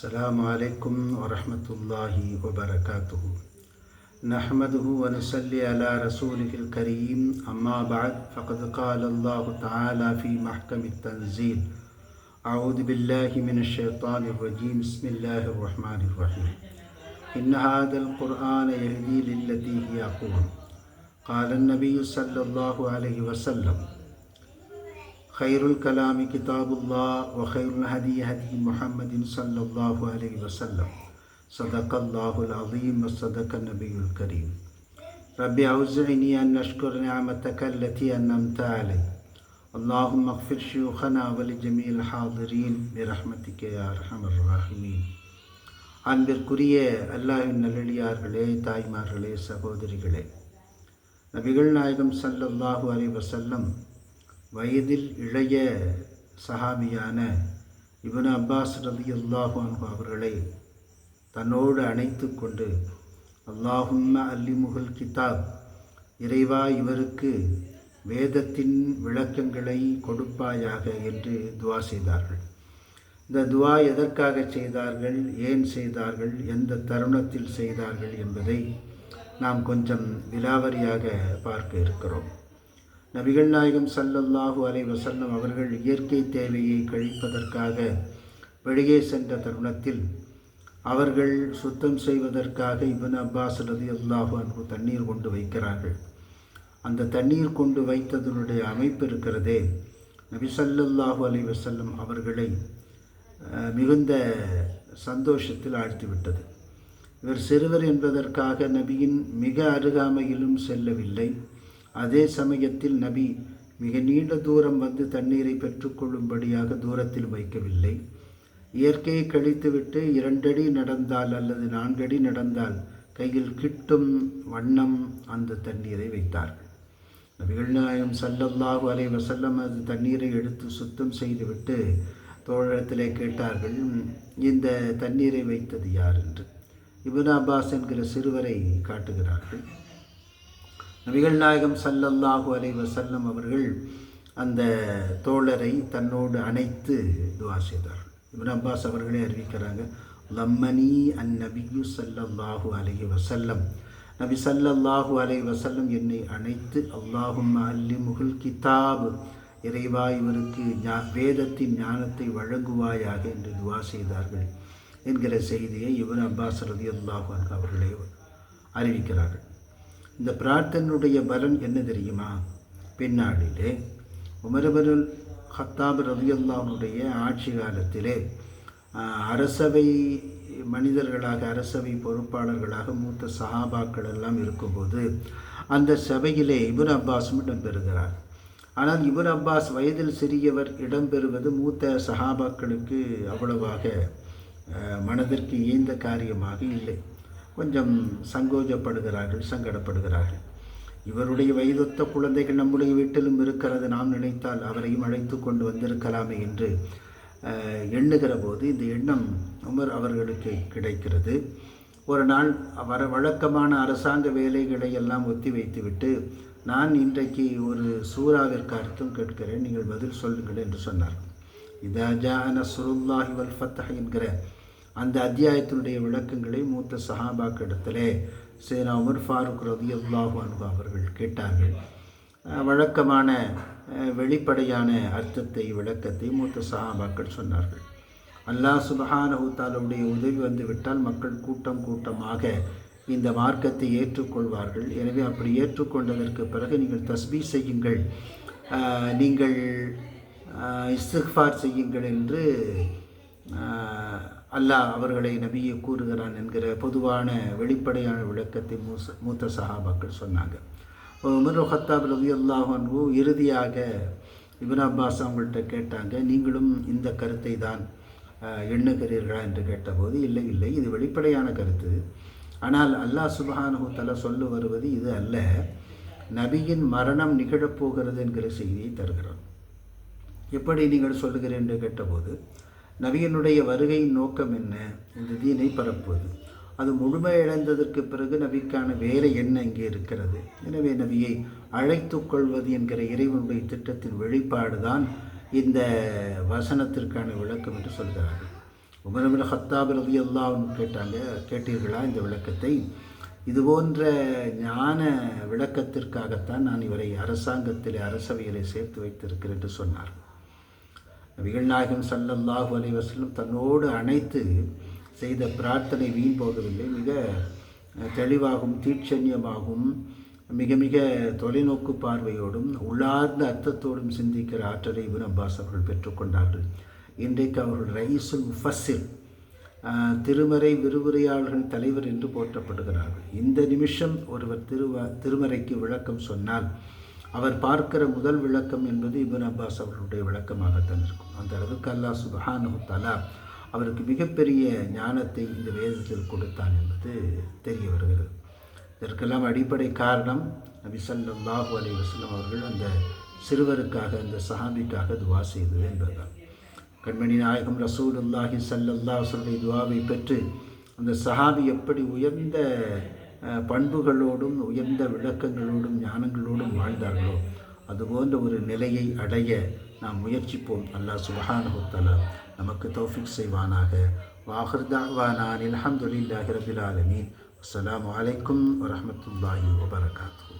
السلام عليكم ورحمة الله وبركاته. نحمده ونصلي على رسوله الكريم أما بعد فقد قال الله تعالى في محكم التنزيل أعوذ بالله من الشيطان الرجيم بسم الله الرحمن الرحيم. إن هذا القرآن يهدي للتي هي أقوم. قال النبي صلى الله عليه وسلم خير الكلام كتاب الله وخير الهدي هدي محمد صلى الله عليه وسلم صدق الله العظيم وصدق النبي الكريم ربي أوزعني أن أشكر نعمتك التي أنعمت علي اللهم اغفر شيوخنا ولجميع الحاضرين برحمتك يا أرحم الراحمين அன்பிற்குரிய அல்லாஹின் நல்லடியார்களே தாய்மார்களே சகோதரிகளே நபிகள் நாயகம் ஸல்லல்லாஹு அலைஹி வஸல்லம் வயதில் இளைய சஹாபியான இவன் அப்பாஸ் ரதி அல்லாஹான் அவர்களை தன்னோடு அணைத்து கொண்டு அல்லாஹும்ம அல்லிமுகல் கிதாப் இறைவா இவருக்கு வேதத்தின் விளக்கங்களை கொடுப்பாயாக என்று துவா செய்தார்கள். இந்த துவா எதற்காக செய்தார்கள் ஏன் செய்தார்கள் எந்த தருணத்தில் செய்தார்கள் என்பதை நாம் கொஞ்சம் விலாவரியாக பார்க்க இருக்கிறோம். நபிகள் நாயகம் சல்லல்லாஹு அலை வசல்லம் அவர்கள் இயற்கை தேவையை கழிப்பதற்காக வெளியே சென்ற தருணத்தில் அவர்கள் சுத்தம் செய்வதற்காக இபன் அப்பாஸ் ரதி அல்லாஹு அன்பு தண்ணீர் கொண்டு வைக்கிறார்கள். அந்த தண்ணீர் கொண்டு வைத்ததனுடைய அமைப்பு இருக்கிறதே நபி சல்லல்லாஹு அலை வசல்லம் அவர்களை மிகுந்த சந்தோஷத்தில் ஆழ்த்திவிட்டது. இவர் சிறுவர் என்பதற்காக நபியின் மிக அருகாமையிலும் செல்லவில்லை. அதே சமயத்தில் நபி மிக நீண்ட தூரம் வந்து தண்ணீரை பெற்றுக்கொள்ளும்படியாக தூரத்தில் வைக்கவில்லை. இயற்கையை கழித்துவிட்டு இரண்டடி நடந்தால் அல்லது நான்கடி நடந்தால் கையில் கிட்டும் வண்ணம் அந்த தண்ணீரை வைத்தார்கள் நபிகள் நாயம் சல்லல்லாஹு அலை வசல்லம் அது தண்ணீரை எடுத்து சுத்தம் செய்துவிட்டு தோழத்திலே கேட்டார்கள் இந்த தண்ணீரை வைத்தது யார்? என்று. இபுன் அப்பாஸ் என்கிற சிறுவரை காட்டுகிறார்கள். நபிகள் நாயகம் சல்லல்லாஹு அலை வசல்லம் அவர்கள் அந்த தோழரை தன்னோடு அணைத்து துவா செய்தார்கள் இபுன் அப்பாஸ் அவர்களே அறிவிக்கிறாங்க லம்மனி அன் நபியு சல்லல்லாஹு அலை வசல்லம் நபி சல்லல்லாஹு அலை வசல்லம் என்னை அணைத்து அல்லாஹும் அல்லி முகுல் கிதாப். இறைவா இவருக்கு ஞா வேதத்தின் ஞானத்தை வழங்குவாயாக என்று துவா செய்தார்கள் என்கிற செய்தியை இவன் அப்பாஸ் ரதி அல்லாஹு அவர்களே அறிவிக்கிறார்கள். இந்த பிரார்த்தனுடைய பலன் என்ன தெரியுமா? பின்னாளிலே உமரபருல் ஹத்தாப் ரதியுல்லாவுடைய ஆட்சி காலத்திலே அரசவை மனிதர்களாக அரசவை பொறுப்பாளர்களாக மூத்த சஹாபாக்கள் எல்லாம் இருக்கும்போது அந்த சபையிலே இபுன் அப்பாஸும் இடம்பெறுகிறார். ஆனால் இபுன் அப்பாஸ் வயதில் சிறியவர் இடம்பெறுவது மூத்த சஹாபாக்களுக்கு அவ்வளவாக மனதிற்கு ஈந்த காரியமாக இல்லை. கொஞ்சம் சங்கோஜப்படுகிறார்கள் சங்கடப்படுகிறார்கள். இவருடைய வயதொத்த குழந்தைகள் நம்முடைய வீட்டிலும் இருக்கிறது நாம் நினைத்தால் அவரையும் அழைத்து கொண்டு வந்திருக்கலாமே என்று எண்ணுகிற போது இந்த எண்ணம் உமர் அவர்களுக்கு கிடைக்கிறது. ஒரு நாள் வர வழக்கமான அரசாங்க வேலைகளை எல்லாம் ஒத்தி வைத்துவிட்டு நான் இன்றைக்கு ஒரு சூறாவிற்கு அர்த்தம் கேட்கிறேன் நீங்கள் பதில் சொல்லுங்கள் என்று சொன்னார். இதா ஜா நசுருல்லாஹி வல் ஃபத்தஹ் என்கிற அந்த அத்தியாயத்தினுடைய விளக்கங்களை மூத்த சஹாபாக்கிடத்திலே சேனா உமர் ஃபாரூக் ரதி அல்லாஹு அன்பு அவர்கள் கேட்டார்கள். வழக்கமான வெளிப்படையான அர்த்தத்தை விளக்கத்தை மூத்த சஹாபாக்கள் சொன்னார்கள். அல்லாஹ் சுபஹானஹூத்தாலுடைய உதவி வந்துவிட்டால் மக்கள் கூட்டம் கூட்டமாக இந்த மார்க்கத்தை ஏற்றுக்கொள்வார்கள். எனவே அப்படி ஏற்றுக்கொண்டதற்கு பிறகு நீங்கள் தஸ்பீ செய்யுங்கள். நீங்கள் இஸ்திஃபார் செய்யுங்கள் என்று அல்லாஹ் அவர்களை நபியை கூறுகிறான் என்கிற பொதுவான வெளிப்படையான விளக்கத்தை மூச மூத்த சஹாபாக்கள் சொன்னாங்க. உமர் ஹத்தாப் ரவி அல்லாஹன்வு இறுதியாக இபின் அப்பாஸ் அவங்கள்ட்ட கேட்டாங்க நீங்களும் இந்த கருத்தை தான் எண்ணுகிறீர்களா? என்று கேட்டபோது இல்லை இல்லை இது வெளிப்படையான கருத்து. ஆனால் அல்லாஹ் சுபஹானு தலா சொல்ல வருவது இது அல்ல. நபியின் மரணம் நிகழப்போகிறது என்கிற செய்தியை தருகிறான். எப்படி நீங்கள் சொல்லுகிறேன் என்று கேட்டபோது நபியினுடைய வருகையின் நோக்கம் என்ன? இந்த தீனை பரப்புவது. அது முழுமை இழந்ததற்கு பிறகு நபிக்கான வேலை என்ன இங்கே இருக்கிறது? எனவே நபியை அழைத்து கொள்வது என்கிற இறைவனுடைய திட்டத்தின் வெளிப்பாடு தான் இந்த வசனத்திற்கான விளக்கம் என்று சொல்கிறார்கள். உமரமில் ஹத்தாப் ரவி அல்லான்னு கேட்டாங்க கேட்டீர்களா இந்த விளக்கத்தை? இது போன்ற ஞான விளக்கத்திற்காகத்தான் நான் இவரை அரசாங்கத்தில் அரசவையிலே சேர்த்து வைத்திருக்கிறேன் என்று சொன்னார் நபிகள் நாயகம் சல்லல்லாஹு அலி வசல்லம் தன்னோடு அணைத்து செய்த பிரார்த்தனை வீண் போகவில்லை. மிக தெளிவாகவும் தீட்சண்யமாகவும் மிக மிக தொலைநோக்கு பார்வையோடும் உள்ளார்ந்த அர்த்தத்தோடும் சிந்திக்கிற ஆற்றலை இபின் அப்பாஸ் அவர்கள் பெற்றுக்கொண்டார்கள் இன்றைக்கு அவர்கள் ரைசுல் முஃபஸில் திருமறை விரிவுரையாளர்கள் தலைவர் என்று போற்றப்படுகிறார்கள். இந்த நிமிஷம் ஒருவர் திருவ திருமறைக்கு விளக்கம் சொன்னால் அவர் பார்க்கிற முதல் விளக்கம் என்பது இபின் அப்பாஸ் அவர்களுடைய விளக்கமாகத்தான் இருக்கும். அந்த அளவுக்கு அல்லா சுபஹானு தலா அவருக்கு மிகப்பெரிய ஞானத்தை இந்த வேதத்தில் கொடுத்தான் என்பது தெரிய வருகிறது. இதற்கெல்லாம் அடிப்படை காரணம் நபி சல்லாஹூ அலி வஸ்லம் அவர்கள் அந்த சிறுவருக்காக அந்த சஹாபிக்காக துவா செய்தது என்பதுதான். கண்மணி நாயகம் ரசூலுல்லாஹி சல்லல்லா சொல்லுடைய துவாவை பெற்று அந்த சஹாபி எப்படி உயர்ந்த பண்புகளோடும் உயர்ந்த விளக்கங்களோடும் ஞானங்களோடும் வாழ்ந்தார்களோ? அதுபோன்ற ஒரு நிலையை அடைய நாம் முயற்சிப்போம். அல்லாஹ் சுபஹானஹுத்தலா நமக்கு தௌஃபிக் செய்வானாக. வாஹர்தாவானான் அலமதுல்லாஹி ரபில் ஆலமீன். அஸ்லாம் வலைக்கம் வரமத்துல்லாஹி வபரகாத்தூ